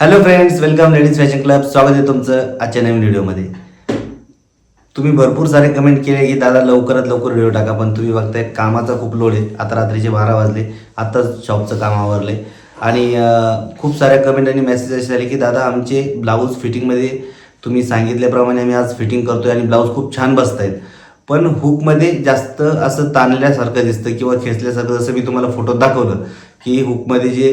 Hello friends welcome ladies fashion club स्वागत आहे तुमचं आजच्या नवीन व्हिडिओमध्ये तुम्ही भरपूर सारे कमेंट केले की दादा लवकरात लवकर व्हिडिओ टाका पण तुम्ही बघताय कामाचा खूप लोड आहे. आता रात्रीचे बारा वाजले आत्ताच शॉपचं काम आवरले आणि खूप साऱ्या कमेंट आणि मेसेज असे आले की दादा आमचे ब्लाऊज फिटिंगमध्ये तुम्ही सांगितल्याप्रमाणे आम्ही आज फिटिंग करतोय आणि ब्लाऊज खूप छान बसत आहेत पण हुकमध्ये जास्त असं ताणल्यासारखं दिसतं किंवा खेचल्यासारखं जसं मी तुम्हाला फोटो दाखवलं की हुकमध्ये जे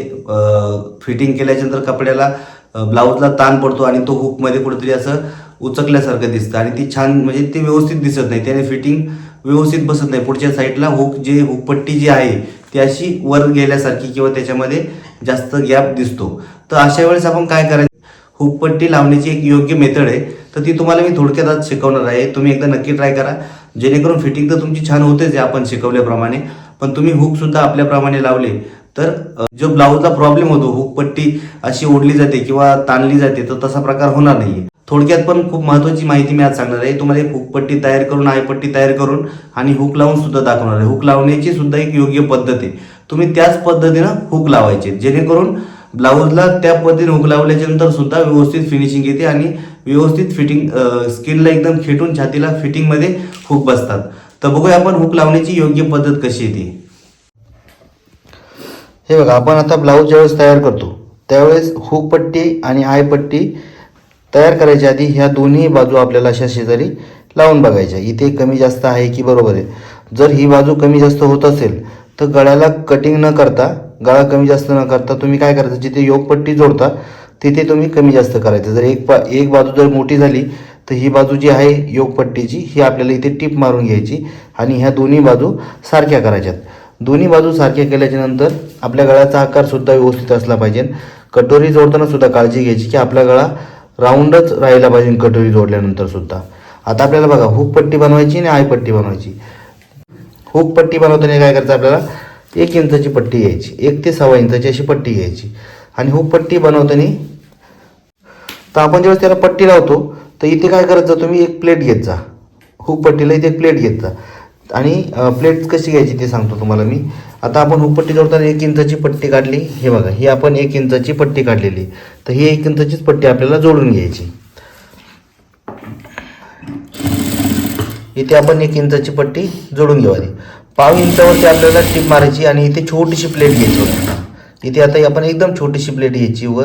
फिटिंग केल्याच्यानंतर कपड्याला ब्लाऊजला ताण पडतो आणि तो हुकमध्ये कुठेतरी असं उचकल्यासारखं दिसतं आणि ती छान म्हणजे ती व्यवस्थित दिसत नाही. त्याने फिटिंग व्यवस्थित बसत नाही. पुढच्या साईडला हुक जे हुकपट्टी जी आहे ती अशी वर गेल्यासारखी किंवा त्याच्यामध्ये जास्त गॅप दिसतो. तर अशा वेळेस आपण काय करायचं? हुकपट्टी लावण्याची एक योग्य मेथड आहे. तर ती तुम्हाला मी थोडक्यात आज शिकवणार आहे. तुम्ही एकदा नक्की ट्राय करा. जेणेकरून फिटिंग तर तुमची छान होतेच आहे आपण शिकवल्याप्रमाणे. पण तुम्ही हुकसुद्धा आपल्याप्रमाणे लावले तर जो ब्लाऊजला प्रॉब्लेम होतो हुकपट्टी अशी ओढली जाते किंवा ताणली जाते तर तसा प्रकार होणार नाहीये. थोडक्यात पण खूप महत्त्वाची माहिती मी आज सांगणार आहे. तुम्हाला एक हुकपट्टी तयार करून आयपट्टी तयार करून आणि हुक लावून सुद्धा दाखवणार आहे. हुक लावण्याची सुद्धा एक योग्य पद्धत आहे. तुम्ही त्याच पद्धतीनं हुक लावायचे. जेणेकरून ब्लाऊजला त्या पद्धतीने हुक लावल्याच्या नंतर सुद्धा व्यवस्थित फिनिशिंग येते आणि व्यवस्थित फिटिंग स्किनला एकदम खेटून छातीला फिटिंगमध्ये हुक बसतात. तर बघूया आपण हुक लावण्याची योग्य पद्धत कशी येते हे बघा आपण आता ब्लाऊज ज्यावेळेस तयार करतो त्यावेळेस हुक पट्टी आणि आयपट्टी तयार करायच्या आधी ह्या दोन्ही बाजू आपल्याला अशा शेजारी लावून बघायच्या. इथे कमी जास्त आहे की बरोबर आहे? जर ही बाजू कमी जास्त होत असेल तर गळ्याला कटिंग न करता गळा कमी जास्त न करता तुम्ही काय करायचं? जिथे योगपट्टी जोडता तिथे तुम्ही कमी जास्त करायचं. जर एक पा एक बाजू जर मोठी झाली तर ही बाजू जी आहे योगपट्टीची ही आपल्याला इथे टीप मारून घ्यायची आणि ह्या दोन्ही बाजू सारख्या करायच्यात. दोन्ही बाजू सारख्या केल्याच्यानंतर आपल्या गळ्याचा आकारसुद्धा व्यवस्थित असला पाहिजे. कटोरी जोडताना सुद्धा काळजी घ्यायची की आपला गळा राऊंडच राहिला पाहिजे कटोरी जोडल्यानंतर सुद्धा. आता आपल्याला बघा हुक पट्टी बनवायची आणि आयपट्टी बनवायची. हुक पट्टी बनवताना काय करायचं आपल्याला? एक इंचाची पट्टी घ्यायची. एक ते सव्वा इंचाची अशी पट्टी घ्यायची. आणि हुक पट्टी बनवताना तर आपण ज्यावेळेस त्याला पट्टी लावतो तर इथे काय करायचं? तुम्ही एक प्लेट घेत जा. हुक पट्टीला इथे एक प्लेट घेत जा. आणि प्लेट कशी घ्यायची ते सांगतो तुम्हाला मी. आता आपण हुकपट्टी जोडताना एक इंचाची पट्टी काढली. हे बघा ही आपण एक इंचाची पट्टी काढलेली. तर ही एक इंचाचीच पट्टी आपल्याला जोडून घ्यायची. इथे आपण एक इंचाची पट्टी जोडून घेऊ आधी पाव इंचावरती आपल्याला टीप मारायची आणि इथे छोटीशी प्लेट घ्यायची होती इथे आता आपण एकदम छोटीशी प्लेट घ्यायची व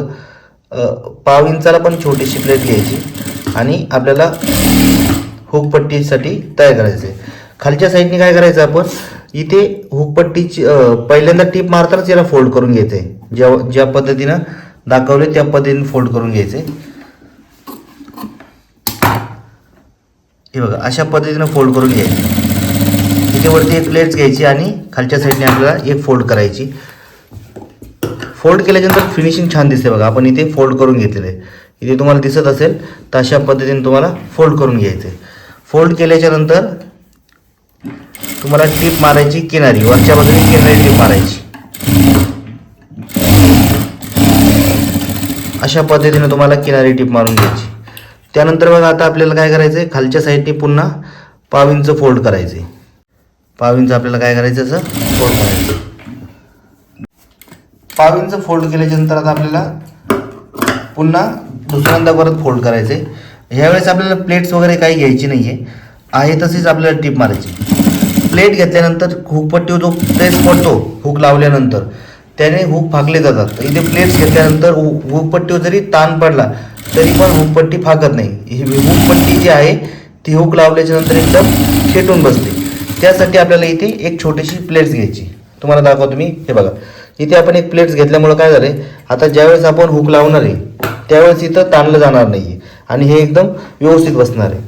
पाव इंचाला पण छोटीशी प्लेट घ्यायची. आणि आपल्याला हुकपट्टीसाठी तयार करायचं आहे खालच्या साईडने काय करायचं आपण? इथे हुकपट्टीची पहिल्यांदा टीप मारतानाच याला फोल्ड करून घ्यायचं. आहे ज्या ज्या पद्धतीनं दाखवले त्या पद्धतीने फोल्ड करून घ्यायचं. हे बघा अशा पद्धतीनं फोल्ड करून घ्यायचे. इथे वरती एक प्लेट्स घ्यायची आणि खालच्या साईडने आपल्याला एक फोल्ड करायची. फोल्ड केल्याच्यानंतर फिनिशिंग छान दिसते बघा आपण इथे फोल्ड करून घेतलेलं आहे. इथे तुम्हाला दिसत असेल तर अशा पद्धतीने तुम्हाला फोल्ड करून घ्यायचं. आहे फोल्ड केल्याच्यानंतर तुम्हाला टीप मारायची किनारी वरच्या बाजूने किनारी टीप मारायची. अशा पद्धतीने तुम्हाला किनारी टीप मारून घ्यायची. त्यानंतर बघा आता आपल्याला काय करायचं आहे खालच्या साईडने पुन्हा पाविंचं फोल्ड करायचं आहे पाविंचं आपल्याला काय करायचं असं? फोल्ड करायचं पाविंचं फोल्ड केल्याच्यानंतर आता आपल्याला पुन्हा दुसऱ्यांदा परत फोल्ड करायचं आहे ह्यावेळेस आपल्याला प्लेट्स वगैरे काही घ्यायची नाही आहे आहे तशीच आपल्याला टीप मारायची. प्लेट घेतल्यानंतर हुकपट्टी जो प्रेस पडतो हुक लावल्यानंतर त्याने हुक फाकले जातात. तर इथे प्लेट्स घेतल्यानंतर हु हुकपट्टीवर जरी ताण पडला तरी पण हुकपट्टी फाकत नाही. ही हुकपट्टी जी आहे ती हुक लावल्याच्या नंतर एकदम खेटून बसते. त्यासाठी आपल्याला इथे एक छोटीशी प्लेट्स घ्यायची. तुम्हाला दाखवतो मी. हे बघा. इथे आपण एक प्लेट्स घेतल्यामुळं काय झालं आता ज्यावेळेस आपण हुक लावणार आहे त्यावेळेस इथं ताणलं जाणार नाही आहे आणि हे एकदम व्यवस्थित बसणार आहे.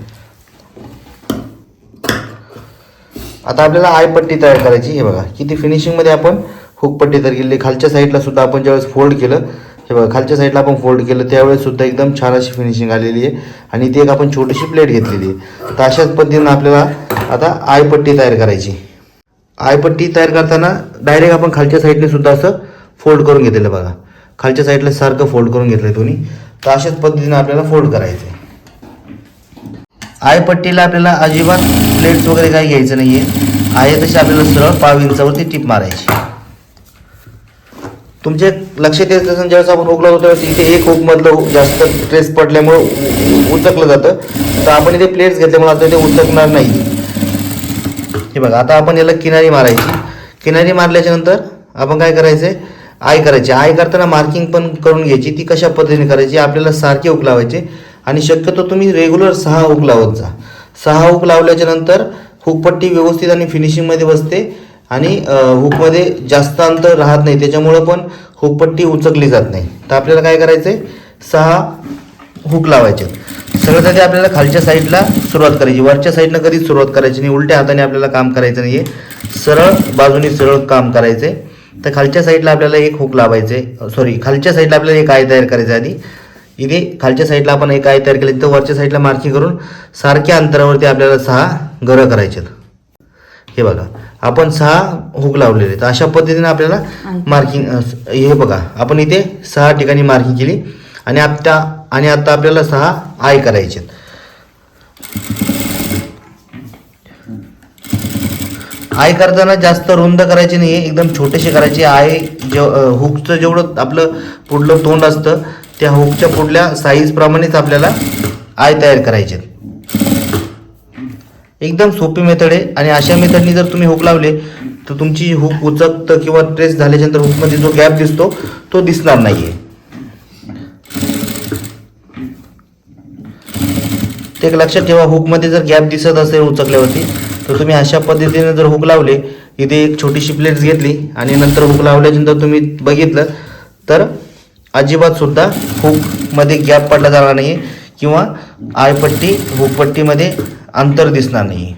आता आपल्याला आयपट्टी तयार करायची हे बघा किती फिनिशिंगमध्ये आपण हुक पट्टी तयार केली खालच्या साईडला सुद्धा आपण ज्यावेळेस फोल्ड केलं हे बघा खालच्या साईडला आपण फोल्ड केलं त्यावेळेस सुद्धा एकदम छान अशी फिनिशिंग आलेली आहे. आणि ती एक आपण छोटीशी प्लेट घेतलेली आहे. तर अशाच पद्धतीनं आपल्याला आता आयपट्टी तयार करायची. आयपट्टी तयार करताना डायरेक्ट आपण खालच्या साईडने सुद्धा असं फोल्ड करून घेतलेलं बघा. खालच्या साईडला सारखं फोल्ड करून घेतलं दोन्ही. तर अशाच पद्धतीनं आपल्याला फोल्ड करायचं आहे आयपट्टीला आपल्याला अजिबात प्लेट्स वगैरे काही घ्यायचं नाही आहे आहे तशी आपल्याला सरळ पाव इंचावरती टीप मारायची. तुमचे लक्षात येत असेल ज्यावेळेस आपण हुक लावतो त्यावेळेस इथे एक हुकमधलं जास्त ट्रेस पडल्यामुळं उचकलं जातं. तर आपण इथे प्लेट्स घेतल्यामुळे आता ते उचकणार नाही. हे बघा आता आपण याला किनारी मारायची. किनारी मारल्याच्यानंतर आपण काय करायचं आहे आय करायची. आय करताना मार्किंग पण करून घ्यायची. ती कशा पद्धतीने करायची? आपल्याला सारखे हुक लावायचे. आणि शक्यतो तुम्ही रेग्युलर सहा हुक लावत जा. सहा हुक लावल्याच्या नंतर हुकपट्टी व्यवस्थित आणि फिनिशिंगमध्ये बसते आणि हुकमध्ये जास्त अंतर राहत नाही. त्याच्यामुळं पण हुकपट्टी उचकली जात नाही. तर आपल्याला काय करायचं आहे सहा हुक लावायचे. सगळ्यात आधी आपल्याला खालच्या साईडला सुरुवात करायची. वरच्या साईडनं कधीच सुरुवात करायची नाही. उलट्या हाताने आपल्याला काम करायचं नाही आहे सरळ बाजूने सरळ काम करायचं आहे तर खालच्या साईडला आपल्याला एक हुक लावायचे. सॉरी खालच्या साईडला आपल्याला एक आय तयार करायचं आधी. इथे खालच्या साईडला आपण एक आय तयार केली. तर वरच्या साईडला मार्किंग करून सारख्या अंतरावरती आपल्याला सहा गरं करायचे हे बघा आपण सहा हुक लावलेले आहेत. अशा पद्धतीने आपल्याला मार्किंग हे बघा आपण इथे सहा ठिकाणी मार्किंग केली. आणि आता आणि आता आपल्याला सहा आय करायचे आय करताना जास्त रुंद करायचे नाही एकदम छोटेसे करायचे. आय जे हुकचं जेवढं आपलं पुढलं तोंड असतं त्या हुकच्या पुढल्या साईजप्रमाणेच आपल्याला आय तयार करायचे एकदम सोपी मेथड आहे आणि अशा मेथडनी जर तुम्ही हुक लावले तर तुमची हुक उचकतं किंवा ट्रेस झाल्याच्यानंतर हुकमध्ये जो गॅप दिसतो तो दिसणार नाही आहे ते एक लक्षात ठेवा हुकमध्ये जर गॅप दिसत असेल उचकल्यावरती तर तुम्ही अशा पद्धतीने जर हुक लावले इथे एक छोटीशी प्लेट्स घेतली आणि नंतर हुक लावल्यानंतर तुम्ही बघितलं तर अजिबात सुद्धा हुकमध्ये गॅप पडला जाणार नाही किंवा आयपट्टी हुकपट्टीमध्ये अंतर दिसणार नाही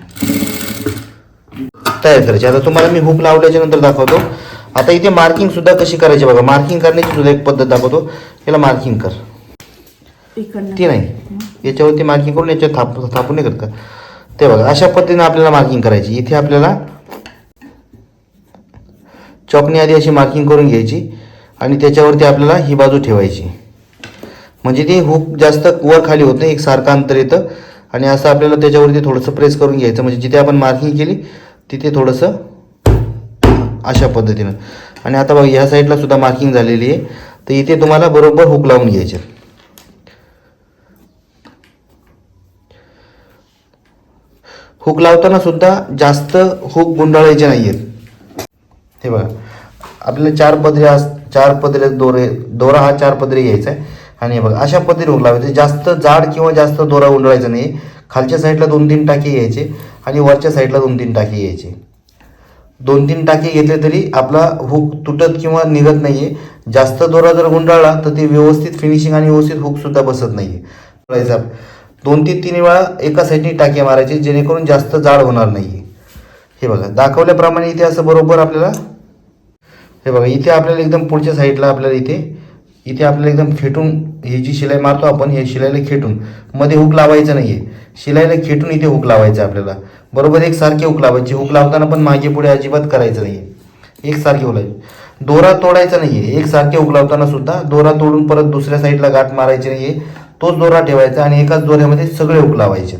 तयार करायची आता तुम्हाला मी हुक लावल्याच्या नंतर दाखवतो. आता इथे मार्किंग सुद्धा कशी करायची बघा. मार्किंग करण्याची सुद्धा एक पद्धत दाखवतो. याला मार्किंग कर. ती नाही. याच्यावरती मार्किंग करून याच्यावर थाप थापून नाही करत ते बघा. अशा पद्धतीने आपल्याला मार्किंग करायची. इथे आपल्याला चॉकनी आधी अशी मार्किंग करून घ्यायची. आणि त्याच्यावरती आपल्याला ही बाजू ठेवायची. म्हणजे ती हुक जास्त वर खाली होत नाही एक सारखं अंतर येतं. आणि असं आपल्याला त्याच्यावरती थोडंसं प्रेस करून घ्यायचं. म्हणजे जिथे आपण मार्किंग केली तिथे थोडंसं अशा पद्धतीनं. आणि आता बघा ह्या साईडला सुद्धा मार्किंग झालेली आहे. तर इथे तुम्हाला बरोबर हुक लावून घ्यायचे. हुक लावताना सुद्धा जास्त हुक गुंडाळायचे नाही आहेत हे बघा. आपल्याला चार पदऱ्या असतात चार पदरे दोरे दोरा हा चार पदरी घ्यायचा आहे. आणि हे बघा अशा पद्धतीने हुक जास्त जाड किंवा जास्त दोरा उंडळायचा नाही. खालच्या साईडला दोन तीन टाके घ्यायचे आणि वरच्या साईडला दोन तीन टाके घ्यायचे. दोन तीन टाके घेतले तरी आपला हुक तुटत किंवा निघत नाही आहे जास्त दोरा जर गुंडाळला तर ते व्यवस्थित फिनिशिंग आणि व्यवस्थित हुकसुद्धा बसत नाही आहे दोन ते तीन वेळा एका साईडने टाके मारायचे जेणेकरून जास्त जाड होणार नाही हे बघा दाखवल्याप्रमाणे इथे असं बरोबर आपल्याला हे बघा इथे आपल्याला एकदम पुढच्या साईडला आपल्याला इथे इथे आपल्याला एकदम खेटून ही जी शिलाई मारतो आपण हे शिलाईला खेटून मध्ये हुक लावायचं नाही आहे शिलाईला खेटून इथे हुक लावायचं आपल्याला. बरोबर एक सारखे हुक लावायचे. हुक लावताना पण मागे पुढे अजिबात करायचं नाही आहे एक सारखे दोरा तोडायचा नाही आहे एक सारखे हुक लावताना सुद्धा दोरा तोडून परत दुसऱ्या साईडला गाठ मारायची नाही आहे तोच दोरा ठेवायचा आणि एकाच दोऱ्यामध्ये सगळे हुक लावायचे.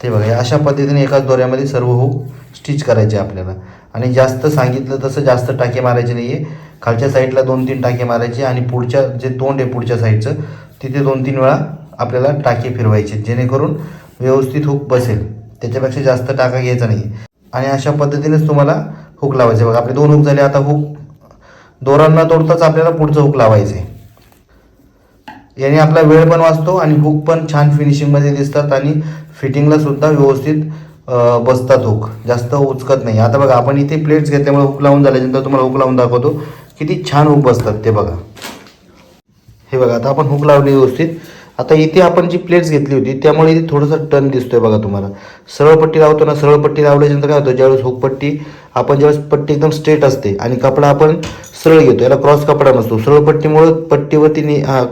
ते बघा अशा पद्धतीने एकाच दोऱ्यामध्ये सर्व हुक स्टिच करायचे आपल्याला. आणि जास्त सांगितलं तसं जास्त टाके मारायचे नाही आहे खालच्या साईडला दोन तीन टाके मारायचे आणि पुढच्या जे तोंड आहे पुढच्या साईडचं तिथे दोन तीन वेळा आपल्याला टाके फिरवायचे जेणेकरून व्यवस्थित हुक बसेल. त्याच्यापेक्षा जास्त टाका घ्यायचा नाही. आणि अशा पद्धतीनेच तुम्हाला हुक लावायचे. बघा आपले दोन हुक झाले. आता हुक दोरांना तोडताच आपल्याला पुढचं हुक लावायचं आहे याने आपला वेळ पण वाचतो आणि हुक पण छान फिनिशिंगमध्ये दिसतात आणि फिटिंगला सुद्धा व्यवस्थित बसतात हुक जास्त उचकत नाही. आता बघा आपण इथे प्लेट्स घेतल्यामुळे हुक लावून झाल्यानंतर तुम्हाला हुक लावून दाखवतो. किती छान हुक बसतात ते बघा. हे बघा आता आपण हुक लावली व्यवस्थित. आता इथे आपण जी प्लेट्स घेतली होती त्यामुळे इथे थोडंसं टर्न दिसतोय बघा तुम्हाला. सरळ पट्टी लावतो ना सरळ पट्टी लावल्यानंतर काय होतं? ज्यावेळेस हुक पट्टी आपण ज्यावेळेस पट्टी एकदम स्ट्रेट असते आणि कपडा आपण सरळ घेतो. याला क्रॉस कपडा नसतो. सरळ पट्टीमुळं पट्टीवरती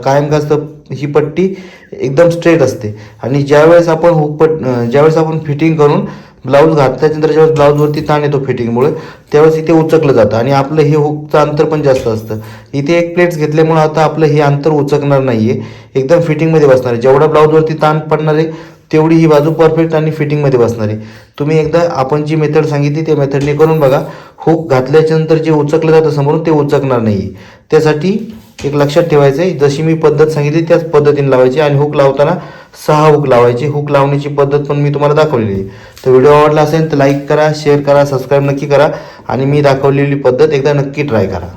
कायम का असतं ही पट्टी. एकदम स्ट्रेट असते. आणि ज्यावेळेस आपण हुकपट ज्यावेळेस आपण फिटिंग करून ब्लाऊज घातल्यानंतर ज्यावेळेस ब्लाऊजवरती ताण येतो फिटिंगमुळे त्यावेळेस इथे उचकलं जातं आणि आपलं हे हुकचं अंतर पण जास्त असतं. इथे एक प्लेट्स घेतल्यामुळे आता आपलं हे अंतर उचकणार नाही आहे एकदम फिटिंगमध्ये बसणार आहे. जेवढा ब्लाऊजवरती ताण पडणार आहे तेवढी ही बाजू परफेक्ट आणि फिटिंगमध्ये बसणार आहे. तुम्ही एकदा आपण जी मेथड सांगितली त्या मेथडने करून बघा. हुक घातल्याच्यानंतर जे उचकलं जातं समोरून ते उचकणार नाही त्यासाठी एक लक्षात ठेवायचं आहे जशी मी पद्धत सांगितली त्याच पद्धतीने लावायची आणि हुक लावताना सहा हुक लावायची. हुक लावण्याची पद्धत पण मी तुम्हाला दाखवलेली आहे. तर व्हिडिओ आवडला असेल तर लाईक करा शेअर करा सबस्क्राईब नक्की करा आणि मी दाखवलेली पद्धत एकदा नक्की ट्राय करा.